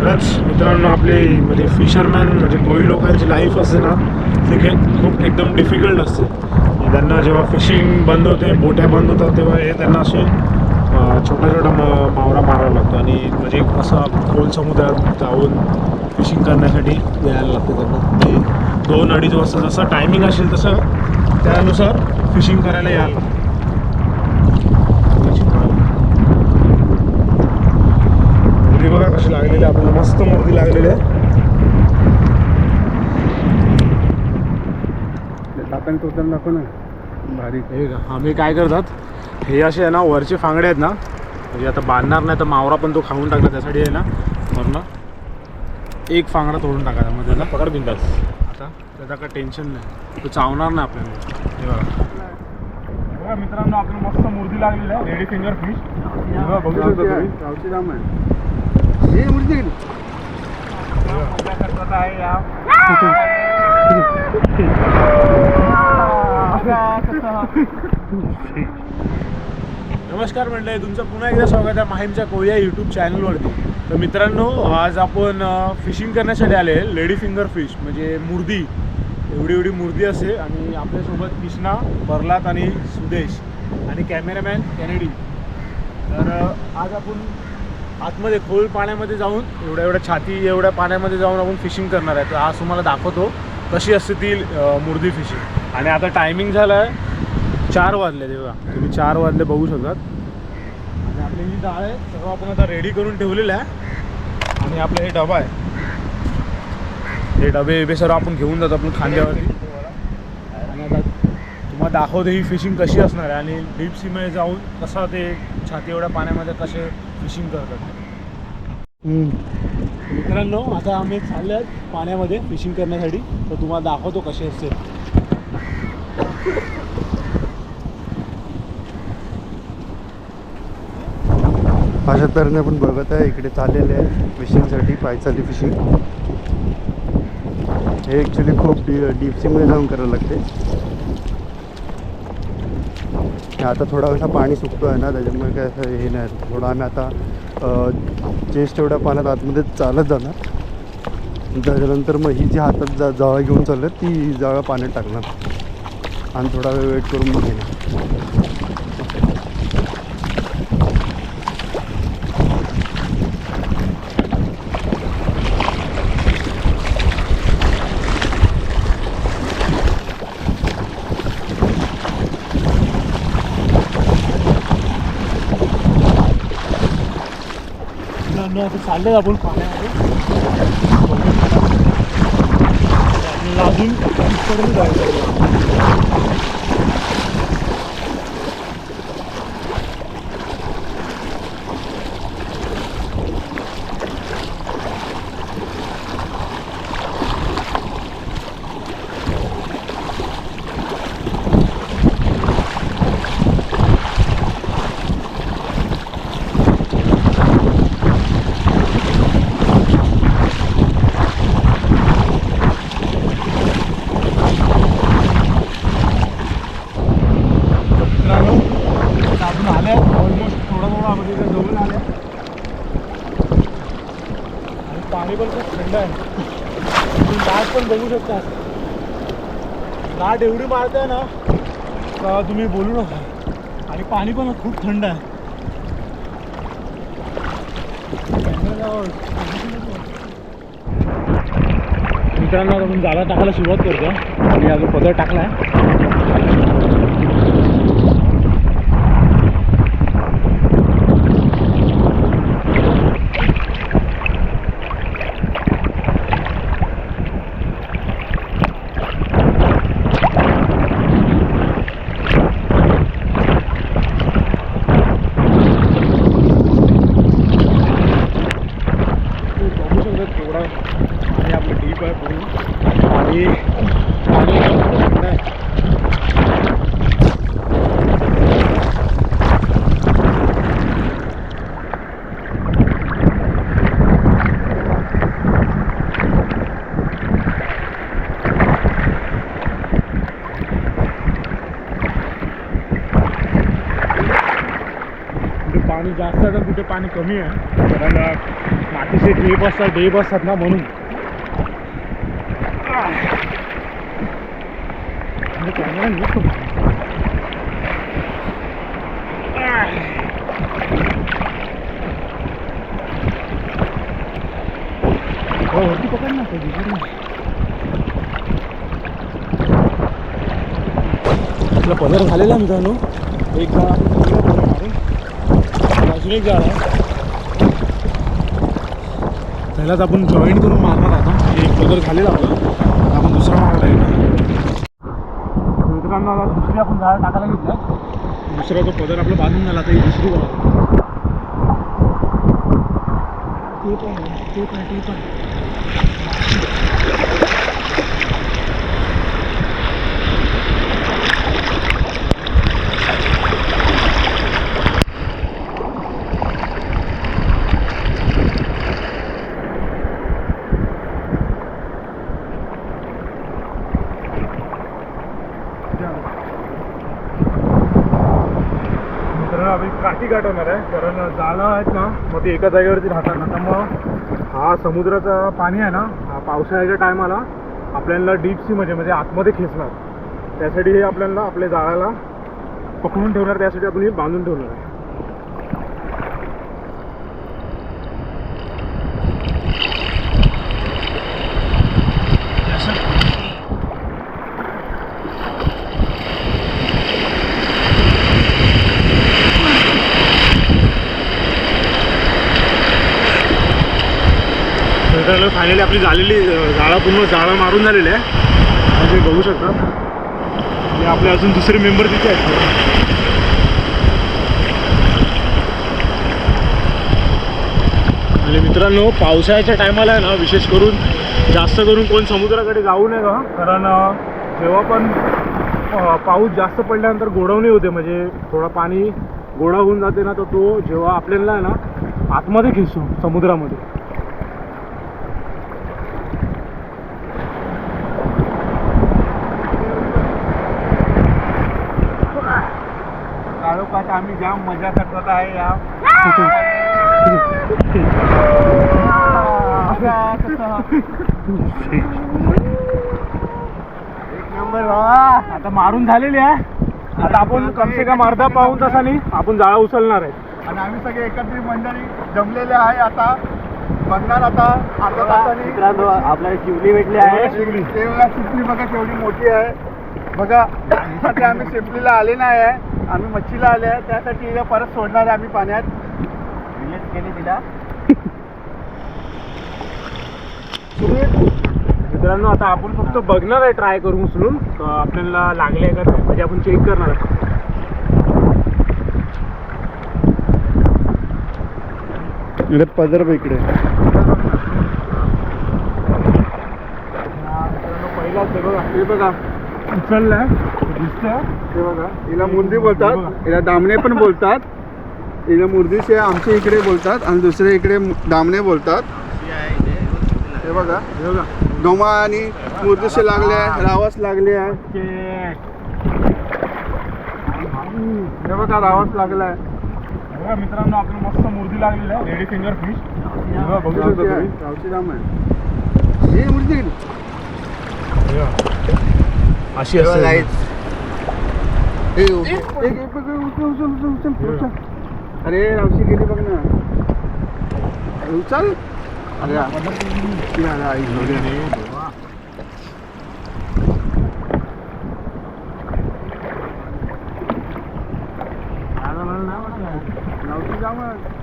खरंच मित्रांनो आपली म्हणजे फिशरमॅन म्हणजे कोळी लोकांची लाईफ असते ना ते काही खूप एकदम डिफिकल्ट असते. त्यांना जेव्हा फिशिंग बंद होते बोट्या बंद होतात तेव्हा हे त्यांना असे छोटा छोटा म मावरा मारावा लागतो. आणि म्हणजे असा खोल समुद्रात जाऊन फिशिंग करण्यासाठी यायला लागतं त्यांना. ते दोन अडीच वाजता जसं टायमिंग असेल तसं त्यानुसार फिशिंग करायला यायला लागतं. कशी लागलेली आहे आपल्याला मस्त मूर्ती लागलेली आहे. हाताने तोताना दाखव ना. भारी. हे का आम्ही काय करतात हे असे आहे ना वरचे फांगडे आहेत ना म्हणजे आता बांधणार नाही तर मावरा पण तो खाऊन टाकला त्यासाठी आहे ना वरनं एक फांगडा तोडून टाकायचा मग त्याला. पकड बिंदास. आता त्याचा काय टेन्शन नाही. तो चावणार नाही आपल्याला. हे बघा. बघा मित्रांनो आपल्याला मस्त मूर्ती लागलेली आहे. रेडी फिंगर फिश बघू शकता तुम्ही. गावची राम आहे हे मूर्ती गेली नमस्कार मंडळी तुमचं पुन्हा एकदा स्वागत आहे माहीमच्या कोया यूट्यूब चॅनलवरती तर मित्रांनो आज आपण फिशिंग करण्यासाठी आले लेडी फिंगर फिश म्हणजे मुर्दी. एवढी एवढी मुर्दी असते आणि आपल्यासोबत कृष्णा बर्लात आणि सुदेश आणि कॅमेरामॅन कॅनेडी तर आज आपण आतमध्ये खोल पाण्यामध्ये जाऊन एवढ्या एवढ्या छाती एवढ्या पाण्यामध्ये जाऊन आपण फिशिंग करणार आहे. तर आज तुम्हाला दाखवतो कशी असते ती मुर्दी फिशिंग आणि आता टायमिंग झालं आहे चार वाजले तेव्हा तुम्ही चार वाजले बघू शकतात. आणि आपली जी डाळ आहे सगळं आपण आता रेडी करून ठेवलेलं आहे. आणि आपलं हे डबा आहे. हे डबे बिबे सर्व आपण घेऊन जातो आपण खांद्यावरती. तुम्हाला दाखवतो ही फिशिंग कशी असणार आहे आणि डीप सीमध्ये जाऊन कसं ते छाती एवढ्या पाण्यामध्ये कसे फिशिंग करतात. मित्रांनो आता आम्ही चालले आहेत पाण्यामध्ये फिशिंग करण्यासाठी. तर तुम्हाला दाखवतो कसे असते. अशा तऱ्हेने आपण बघत आहे इकडे चाललेले आहे फिशिंगसाठी पायचाली फिशिंग हे ॲक्च्युली खूप डी डीप सीमध्ये जाऊन करायला लागते. आता थोडा वेळा पाणी सुकतो आहे ना त्याच्यामुळे काय असं हे नाही. थोडं आम्ही आता चेस्ट एवढ्या पाण्यात आतमध्ये चालत जाणार. त्याच्यानंतर मग ही जी हातात जा जाळं घेऊन चाललं ती जाळं पाण्यात टाकणार. आणि थोडा वेळ वेट करून मग घेणार मित्रांनो आता चाललेत आपण पाण्यामध्ये. आपल्याला अजून जायचं मित्रांनो आता आपण आले ऑलमोस्ट थोडा थोडा आपण इथे जवळ आले आणि पाणी पण खूप थंड आहे. तुम्ही लाट पण बघू शकता. लाट एवढी मारते ना का तुम्ही बोलू नका. आणि पाणी पण खूप थंड आहे. मित्रांनो आपण जाळा टाकायला सुरुवात करतो आणि अजून पदर टाकला आहे तुम्ही बघू शकता केवढा आणि आपलं डीप आहे पूर्ण आणि पाणी एकदम थंड आहे कुठे पाणी जास्त आहे तर कुठे पाणी कमी आहे. कारण मातीचे डे बस डे बस असतात ना म्हणून. कॅमेरा हो, वरती पकड ना, आपला पदर झालेला मित्रांनो. एक झाड अजून एक झाड आहे. त्यालाच आपण जॉईंट करून मारणार आता एक पदर झालेला आपला आपण दुसरा मारला येणार मित्रांनो आता दुसरी आपण झाड टाकायला घेतलं दुसरा जो पदर आपला बांधून झाला आता ही दुसरी बघा. ते पण आहे, ते पण आहे, ते पण आहे. तर आम्ही काठी गाठवणार आहे कारण जाळं आहेत ना मग ते एका जागेवरती राहतात ना. मग हा समुद्राचा पाणी आहे ना हा पावसाळ्याच्या टायमाला आपल्याला डीप सी म्हणजे म्हणजे आतमध्ये खेचणार. त्यासाठी हे आपल्याला आपल्या जाळ्याला पकडून ठेवणार त्यासाठी आपण हे बांधून ठेवणार. आहे मित्रांनो फायनली आपली झालेली अं, जाळा पूर्ण जाळा मारून झालेली आहे. म्हणजे बघू शकता. हे आपले अजून दुसरे मेंबर तिथे आहेत. आणि मित्रांनो पावसाळ्याच्या टायमाला आहे ना विशेष करून जास्त करून कोण समुद्राकडे जाऊ नये का? कारण जेव्हा पण पाऊस जास्त पडल्यानंतर गोडवणी होते. म्हणजे थोडा पाणी गोडा होऊन जाते ना तर तो जेव्हा आपल्याला आहे ना आतमध्ये खेचतो समुद्रामध्ये. आम्ही जाम मजा करत आहे या. एक नंबर बाबा. आता मारून झालेली आहे. आता आपण कमसे कम अर्धा पाऊन तासाने आपण जाळा उचलणार आहे. आणि आम्ही सगळे एकत्रित मंडळी जमलेले आहे आता. बघणार आता अर्धा तासाने. आपल्याला शिवली भेटली आहे. शिवली. बघा केवढी मोठी आहे. बघा. त्यासाठी आम्ही शिपलीला आले नाही आहे. आम्ही मच्छीला आले आहे. त्यासाठी हिला परत सोडणार आहे आम्ही पाण्यात. रिलीज केली तिला. मित्रांनो आता आपण फक्त बघणार आहे ट्राय करून उचलून. का आपल्याला लागले का नाही म्हणजे आपण चेक करणार आहे. इकडे पदर बघ इकडे. आहे बघा. हे बघा उचललाय. हे बघा हिला मुर्दी बोलतात हिला दामणे पण बोलतात. हिला मुर्दीचे आमच्या इकडे बोलतात आणि दुसरे इकडे दामणे बोलतात. हे बघा हे बघा. डोमा आणि मुर्दीचे लागले आहे रावस लागले आहे. हे बघा रावस लागलाय बघा मित्रांनो आपलं मस्त मूर्ती लागलेली आहे. रेडी फिंगर फिश बघा शकता. आहे, रावची दाम आहे. ही मुर्दी. अशी असते. Lights. ए, उभी. एक- एक- एक- उचल, उचल, उचल, उचल, उचल. अरे रावची गेली बघ ना उचल अरे या. ती आला, आई झोली. रावची जाम आहे.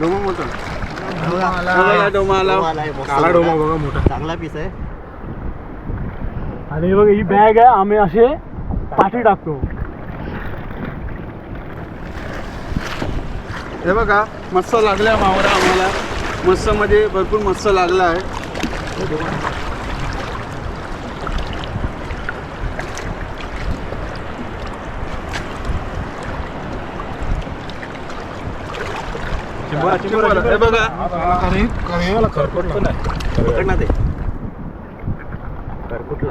डोमा मोठा बघा, डोमा आला काळा डोमा बघा मोठा चांगला पीस आहे आणि बघा ही बॅग आहे आम्ही असे पाठी टाकतो. हे बघा मस्त लागलाय मावरा आम्हाला. मस्त मध्ये भरपूर मस्त लागला आहे. बघा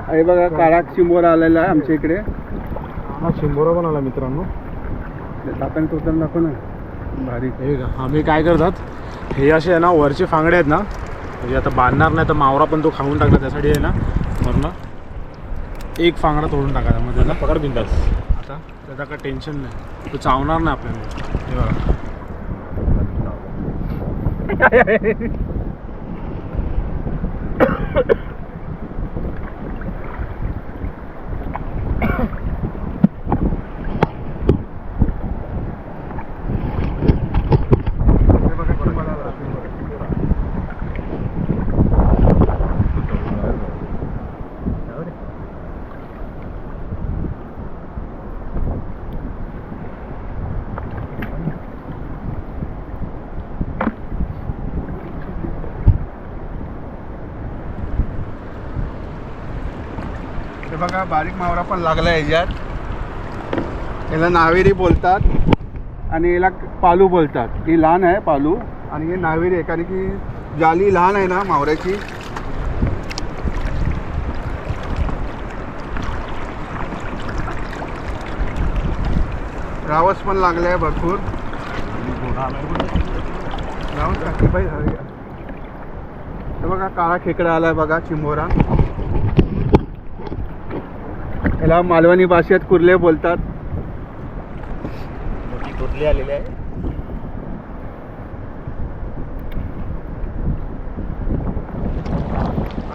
हे बघा काळा चिंबोर आलेला आहे आमच्या इकडे. हा शिंबोरा पण आला मित्रांनो. तो तर नको ना. भारी. हे का आम्ही काय करतात हे असे आहे ना वरचे फांगडे आहेत ना म्हणजे आता बांधणार नाही तर मावरा पण तो खाऊन टाकला त्यासाठी आहे ना वरनं एक फांगडा तोडून टाकायचा मग त्याला. पकड बिंदास. आता त्याचा काय टेन्शन नाही. तो चावणार नाही आपल्याला. हे बघा हे बघा बारीक मावरा पण लागला आहे याच्यात. याला नावेरी बोलतात आणि याला पालू बोलतात. ही लहान आहे पालू आणि हे नावेरी आहे कारण की जाली लहान आहे ना मावऱ्याची. रावस पण लागला आहे भरपूर. रावस टाकी पाहिजे आहे. बघा काळा खेकडा आला आहे बघा चिंबोरा. याला मालवणी भाषेत कुर्ले बोलतात. कुठली आलेली आहे.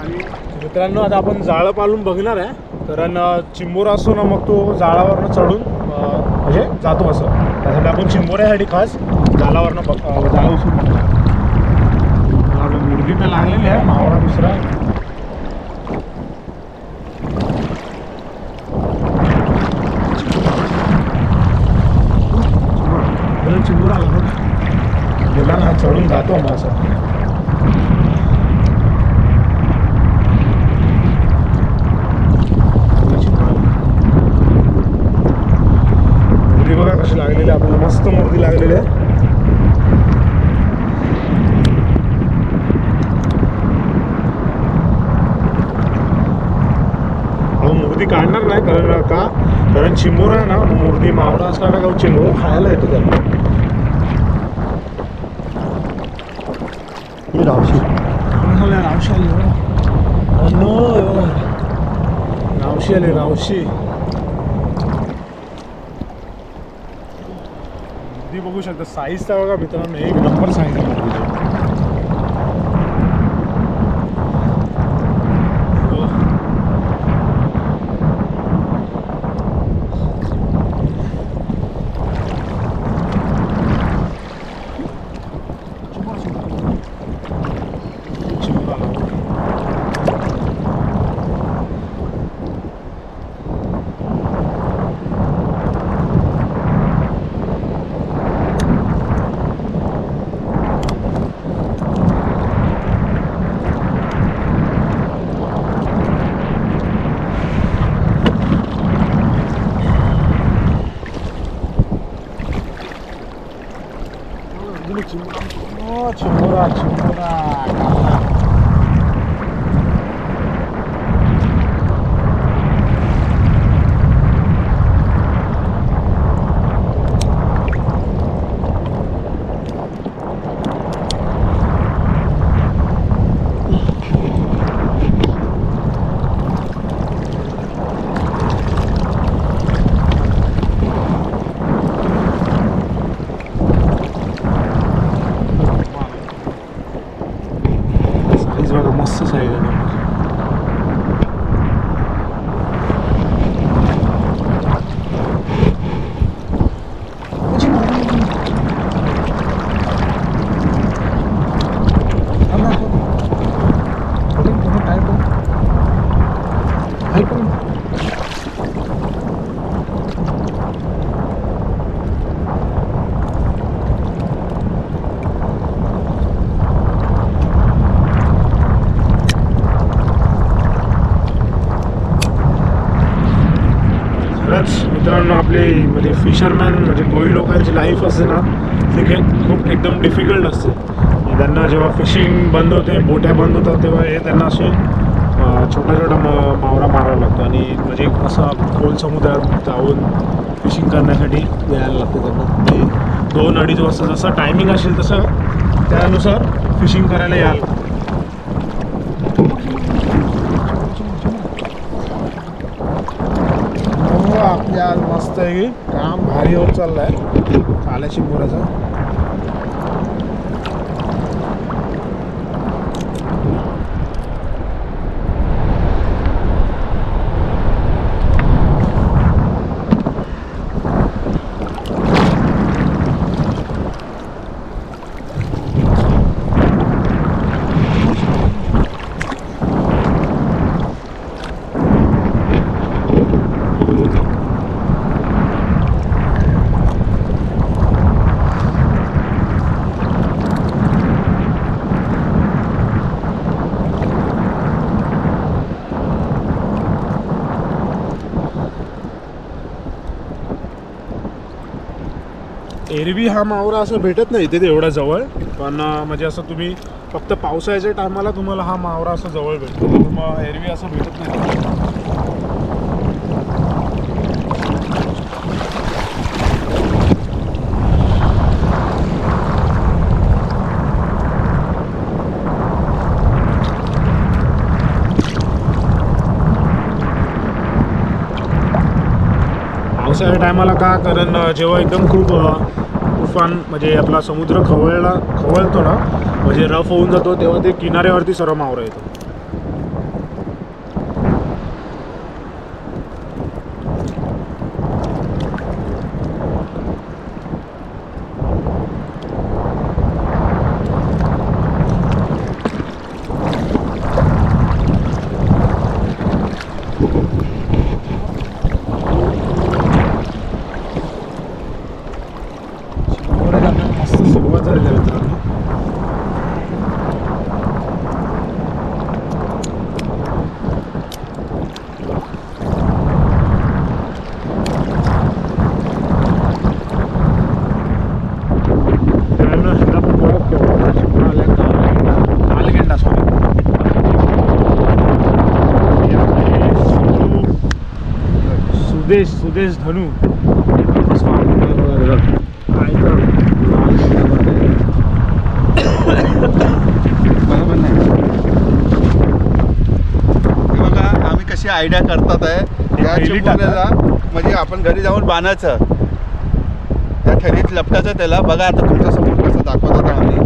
आणि मित्रांनो आता आपण जाळं पालून बघणार आहे. कारण चिंबोरा असतो ना मग तो जाळावरनं चढून म्हणजे जातो असं. त्यासाठी आपण चिंबोऱ्यासाठी खास जाळावरनं बघ जाळं उचलून मुर्गी तर लागलेली आहे मावळा दुसरा चिंबोरा चिंबोरा आला बघ. गेला ना चढून जातो मग असं मुर्गी बघा कशी लागलेली आहे आपल्याला मस्त मुर्गी लागलेली आहे अहो मुर्दी काढणार नाही कारण का कारण चिंबोरा आहे ना मुर्दी मावळा असला ना का चिंबोरा खायला येतो त्याला ही रावशी रावशी आली रावशी आली रावशी बघू शकता साईजचा बघा मित्रांनो एक नंबर साईज आहे खोल समुद्रात जाऊन फिशिंग करण्यासाठी यायला लागतं त्यांना ते म्हणजे दोन अडीच वाजता जसं टायमिंग असेल तसं त्यानुसार फिशिंग करायला याल. हो, लागतं आपल्या आज मस्त आहे. काम भारी होत चाललाय. आल्याशी शिंबोराचा एरवी हा मावरा असं भेटत नाही इथे एवढ्या जवळ. पण म्हणजे असं तुम्ही फक्त पावसाळ्याच्या टायमाला तुम्हाला हा मावरा असं जवळ भेटतो. मग एरवी असं भेटत नाही. पावसाळ्या टायमाला का? कारण जेव्हा एकदम खूप तुफान म्हणजे आपला समुद्र खवळला खवळतो ना म्हणजे रफ होऊन जातो तेव्हा ते किनाऱ्यावरती सर्व मावरा येतो मस्त सुरुवात झालेली आहे मित्रांनो मित्रांनो, ह्याला पण ओळख ठेवा. शिमला आल्या का? नालगेंडा सॉरी हे आपले सुधू- सुदेश सुदेश धनू. बरोबर नाही बघा आम्ही कशी आयडिया करतात आहे. म्हणजे आपण घरी जाऊन बांधायचं त्या खरीत लपटायचं त्याला. बघा आता तुमच्यासमोर कसं दाखवतात आम्ही.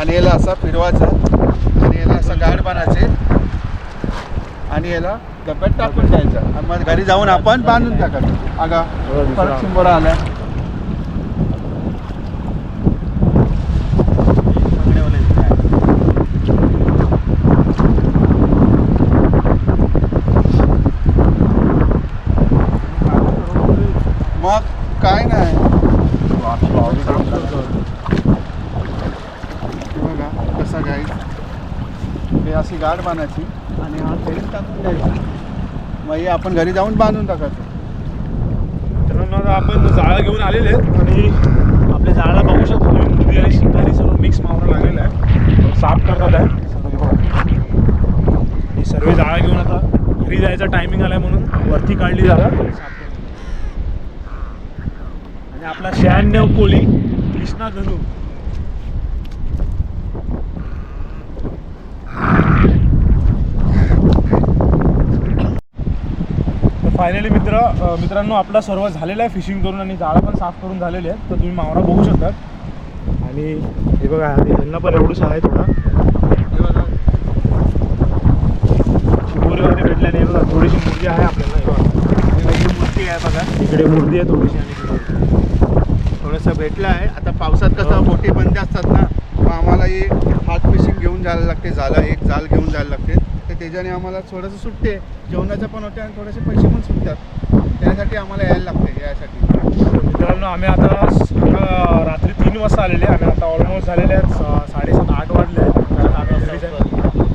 आणि याला असा फिरवायचं. आणि याला असं गाड बांधायचे. आणि याला डब्यात टाकून द्यायचं. आणि मग घरी जाऊन आपण बांधून टाकायचं. अगा परत चिंबोरा आला मग काय नाही हे बघा कसा गाई हे अशी गाठ बांधायची आणि हा खेळीत टाकून द्यायचा. मग हे आपण घरी जाऊन बांधून टाकायचं. मित्रांनो आता आपण जाळा घेऊन आलेले आहेत आणि आपल्या जाळाला बघू शकतो तुम्ही मुरली आणि शिंगारी सर्व मिक्स मावरा लागलेला आहे साफ करतात आहे हे सर्व जाळा घेऊन आता घरी जायचा टायमिंग आला म्हणून वरती काढली जागा साफ आणि आपला शहाण्णव कोळी कृष्णा गरू तर फायनली मित्र मित्रांनो आपला सर्व झालेला आहे फिशिंग करून आणि जाळं पण साफ करून झालेले आहेत तर तुम्ही मावरा बघू शकता आणि हे बघा आणि पण एवढंच आहे थोडा. हे बघा वगैरे भेटल्याने हे बघा थोडीशी मुर्गी आहे आपल्याला हे बघा. मूर्ती आहे बघा. इकडे मूर्ती आहे थोडीशी आणि इकडे. थोडंसं भेटलं आहे. आता पावसात कसं बोटी बंद असतात ना मग आम्हाला हे हात फिशिंग घेऊन जायला लागते झालं एक जाल घेऊन जायला लागते. त्याच्याने आम्हाला थोडंसं सुटते जेवणाचं पण होते आणि थोडेसे पैसे पण सुटतात. त्यासाठी आम्हाला यायला लागते यासाठी मित्रांनो आम्ही आता रात्री तीन वाजता आलेले आहे. आम्ही आता ऑलमोस्ट झालेले आहेत साडेसात आठ वाजले आहेत. कारण आम्ही घरी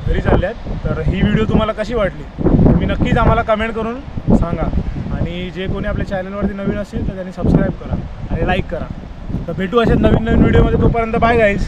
घरी चालले आहेत. तर ही व्हिडिओ तुम्हाला कशी वाटली? तुम्ही नक्कीच आम्हाला कमेंट करून सांगा. आणि जे कोणी आपल्या चॅनलवरती नवीन असेल तर त्यांनी सबस्क्राईब करा आणि लाईक करा. तर भेटू अशाच नवीन नवीन व्हिडिओमध्ये तोपर्यंत बाय गाईज